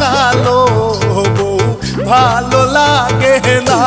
কালো ভালো লাগে না।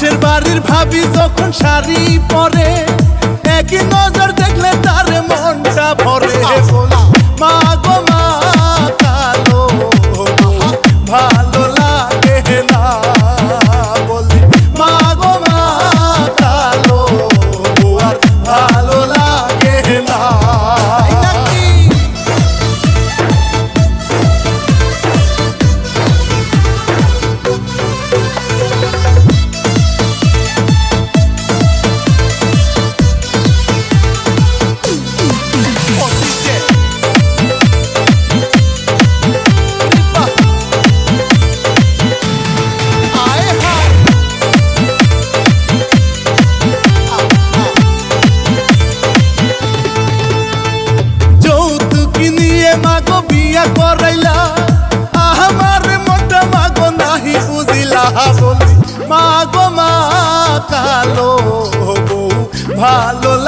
পাশের বাড়ির ভাবি যখন শাড়ি পরে একই নজর দেখলে তার মনটা ভরে। মা ভালো ভালো